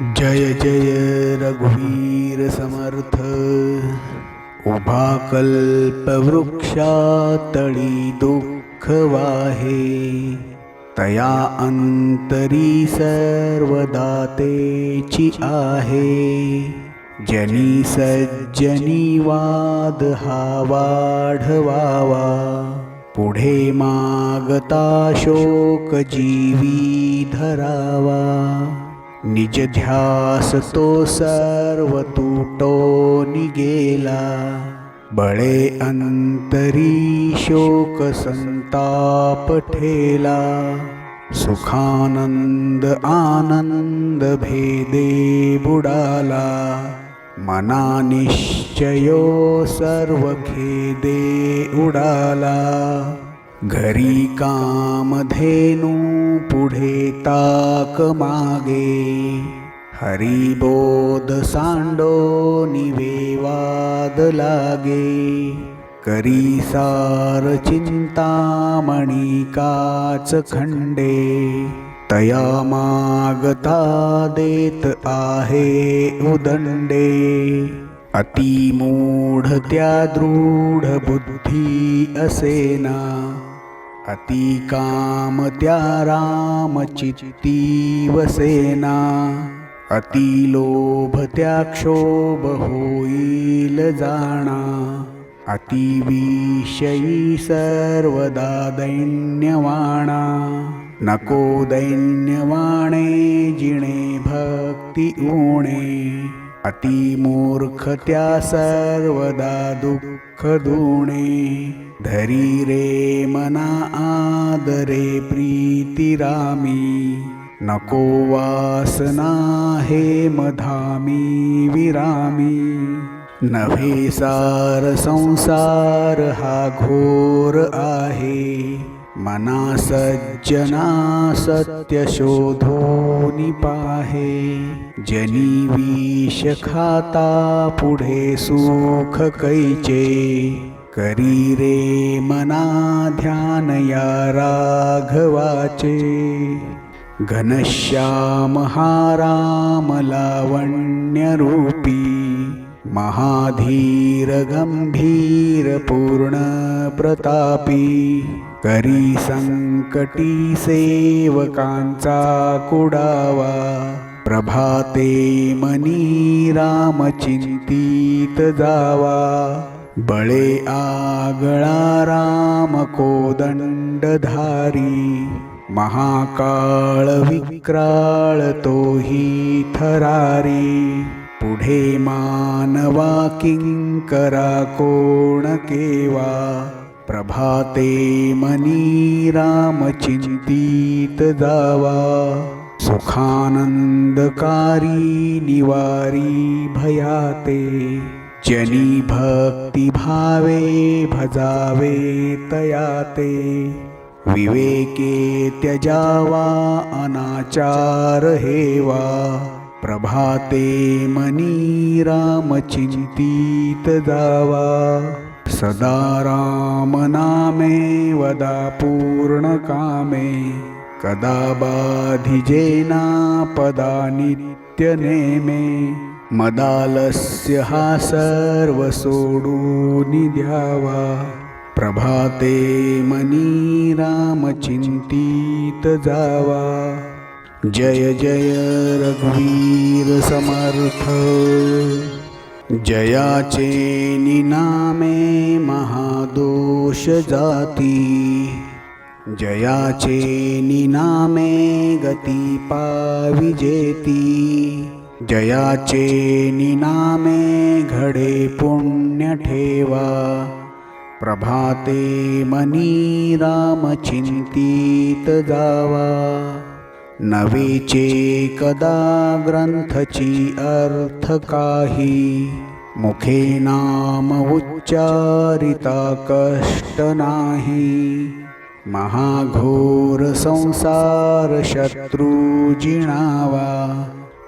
जय जय रघुवीर समर्थ। उभा कल्पवृक्षातळी दुःख वाहे। तया अंतरी सर्वदातेची आहे। जनी सज्जनी वाद हा वाढवावा। पुढे मागता शोक जीवी धरावा। निज ध्यासतो सर्वो निगेला। बले अन्तरि शोकसन्तापठेला सुखानन्द आनन्द भेदे बुडाला। मनानिश्चयो सर्वेदे उडाला। घरी कामधेनू पुढे ताक मागे. हरिबोध सांडो निवेवाद लागे. करी सार चिंतामणी काच खंडे. तया मागता देत आहे उदंडे. अतिमूढ त्या दृढ बुद्धी असेना अति काम त्या राम चित्ती वसेना अति लोभ त्या क्षोभ होईल जाणा. अति विषयी सर्वदा दैन्यवाणा. नको दैन्यवाणे जिणे भक्ती उणे अतिमूर्ख त्या सर्वदा दुःख दुणे धरी रे मना आदरे प्रीती रामी. नको वासना हे मधामी विरामी. नव्हे सार संसार हा घोर आहे. मना सज्जना सत्य शोधोनी जनी विष खाता पुढे सुख कैचे करी रे मना ध्यान या राघवाचे। घनश्याम हा राम महाधीर गंभीर पूर्ण प्रतापी करी संकटी सेवकांचा कुडावा प्रभाते मनी राम चिंतित जावा. बळे आगळा राम कोदंडधारी महाकाळ विक्राळ तोही थरारी. पुढे मानवा किंकरा कोण केवा? प्रभाते मनी राम जावा। सुखानंदकारी निवारी भयाते। जनी भक्तिभावे भजावे तयाते। विवेके त्यजावा अनाचार हेवा। प्रभाते मनी राम चिंतित जावा। सदा राम नामे वदा पूर्ण कामे कदा बाधिजेना पदा नित्य नेमे मदालस्य हा सर्व सोडून द्यावा प्रभाते मनी राम जावा जय जय रघुवीर समर्थ। जयाचे निनामे महादोष जाती। जयाचे निनामे गती पाविजेती जयाचे निनामे घडे पुण्य ठेवा। प्रभाते मनी राम जावा। नवेचे कदा ग्रंथची अर्थ काही? मुखे नाम उच्चारिता कष्ट नाही. महाघोर संसार शत्रू जिणावा.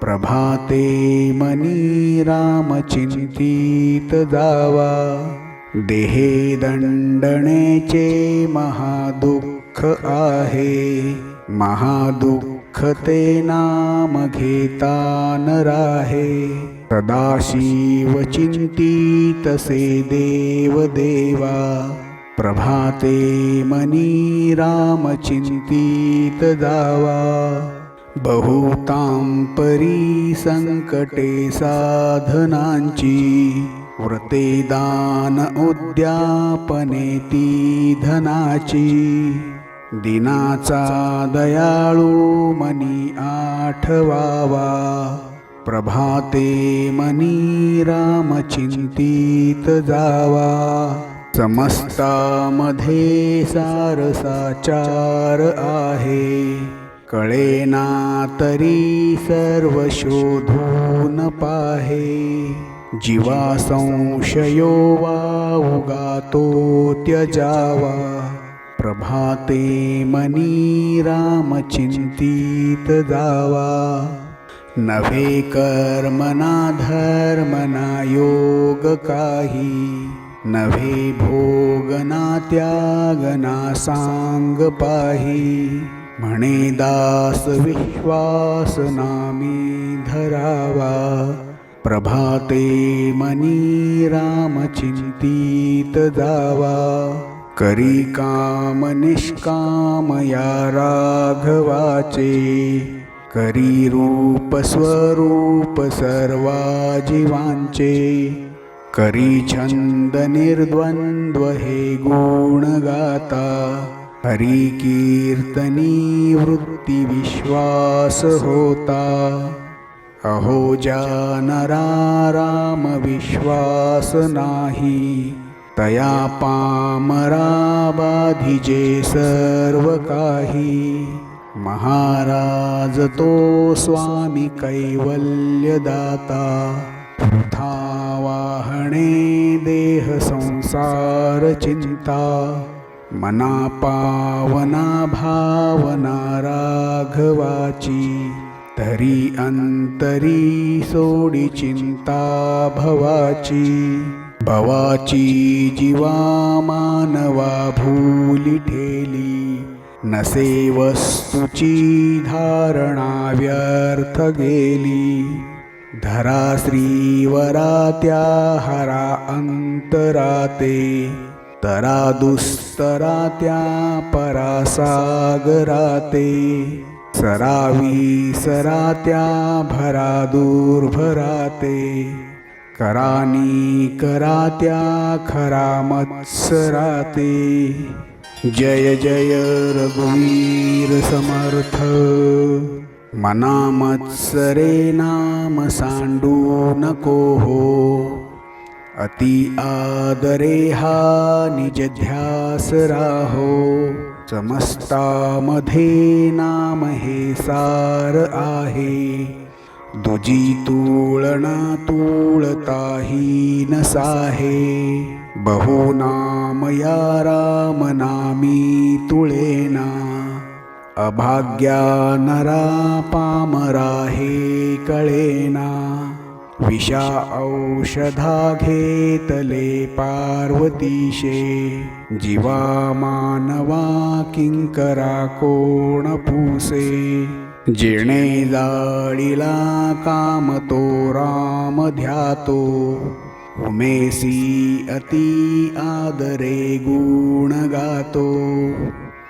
प्रभाते मनी राम चिंतित जावा. देहे दंडणेचे महादुःख आहे. महादुःख खते नाम घेता न राहे सदाशिव चिंतितसे देव देवा. प्रभाते मनी राम दावा जावा. बहुतां परी संकटे साधनांची. व्रते दान उद्यापने ती धनाची. दिनाचा दयाळू मनी आठवावा. प्रभाते मनी राम चिंतित जावा समस्तामध्ये सारसाचार आहे. कळेना तरी सर्व शोधून पाहे. जीवा संशयो वा तो त्यजावा. प्रभाते मनी राम चिंतित जावा नव्हे कर्मना धर्मना योग काही नव्हे भोगना त्यागना सांग पाही म्हणे दास विश्वास नामी धरावा। प्रभाते मनी राम चिंतित जावा करी काम निष्काम या राघवाचे करी रूप स्वरूप सर्वा जीवांचे करी छंद निर्द्वंद्व हे गुण गाता हरी कीर्तनी वृत्ती विश्वास होता अहो जानरा राम विश्वास नाही तया पामराबाधिजे सर्व काही महाराज तो स्वामी कैवल्यदाता. वृथा वाहणे देह संसार चिंता. मना पावना भावना राघवाची. तरी अंतरी सोडी चिंता भवाची. भवाची जीवा मानवा भूली ठेली. नसे वस्तूची धारणा व्यर्थ गेली. धरा श्रीवरा त्या हरा अंतराते. तरा दुस्तरा त्या परासागराते. सरावी सरात्या भरा दूरभराते. करानी करात्या खरा मत्सराते. जय जय रघुवीर समर्थ. मना मत्सरे नाम सांडू नको हो. अति आदरे हा निज ध्यास राहो. समस्तामध्ये नाम हे सार आहे. दुजी तुळना तुळताही नसाहे. साहे बहु नाम या राम नामी तुळेना. अभाग्या नरा पामरा हे कळेना. विषा औषधा घेतले पार्वतीशे. जीवा मानवा किंकरा कोण पुसे. जेणे जाळीला काम तो राम ध्यातो. उमेसी अति आदरे गुण गातो.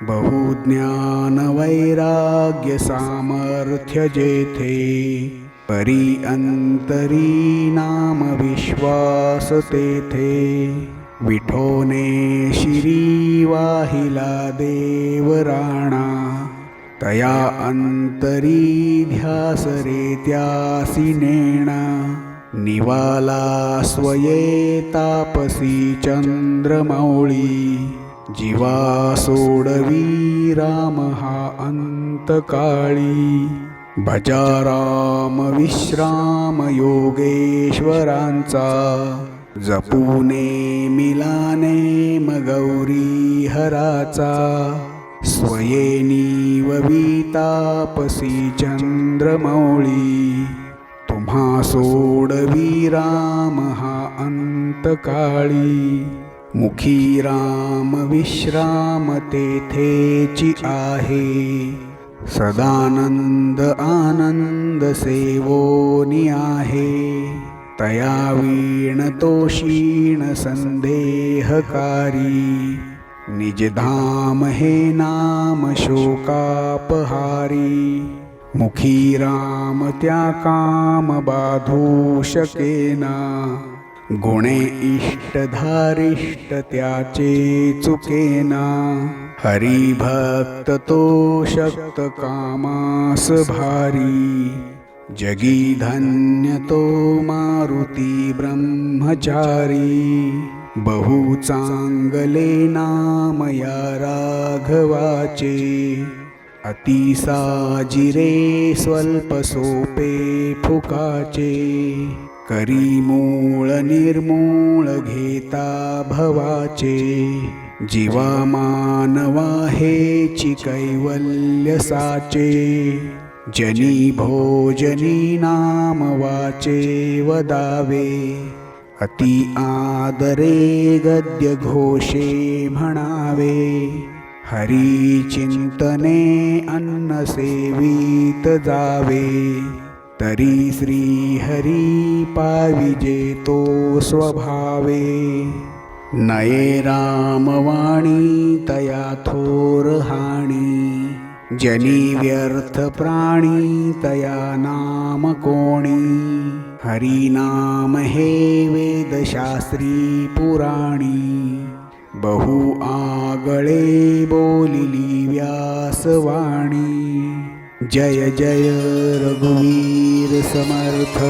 बहुज्ञान वैराग्य सामर्थ्य जेथे. परी अंतरी नाम विश्वास तेथे. विठोने शिरी वाहिला देवराणा. तया अंतरी ध्यास रे निवाला स्वये तापसी चंद्रमौळी जीवा सोडवी राम हा अंतकाळी भजा राम विश्राम योगेश्वरांचा जपूने मिलाने मगौरी हराचा स्वयेनीव वीतापसी चंद्रमौळी तुम्हा सोडवी राम हा अंतकाळी मुखी राम विश्राम तेथेची आहे। सदानंद आनंद सेवोनी आहे। तया वीण तोषीण संदेहकारी। निजधाम हे नाम शोकापहारी. मुखी राम त्या काम बाधू शकेना गुणे इष्टधारिष्ट त्याचे चुकेना. हरिभक्त तो शक्त कामास भारी. जगी धन्य तो मारुती ब्रह्मचारी. बहु चांगले नाम या राघवाचे अतिसाजिरे स्वल्प सोपे फुकाचे करी मूळ निर्मूळ घेता भवाचे जीवा मानवा हे कैवल्य साचे जनी भोजनी नाम वाचे वदावे अति आदरे गद्य घोषे म्हणावे हरी चिंतने अन्न सेवित जावे तरी श्री हरी पाविजे तो स्वभावे. नये रामवाणी तया थोर हाणी जनी व्यर्थ प्राणी तया नाम कोणी. हरिनाम हे वेदशास्त्री पुराणी। बहु आगळे बोलिली व्यासवाणी। जय जय रघुवीर समर्थ।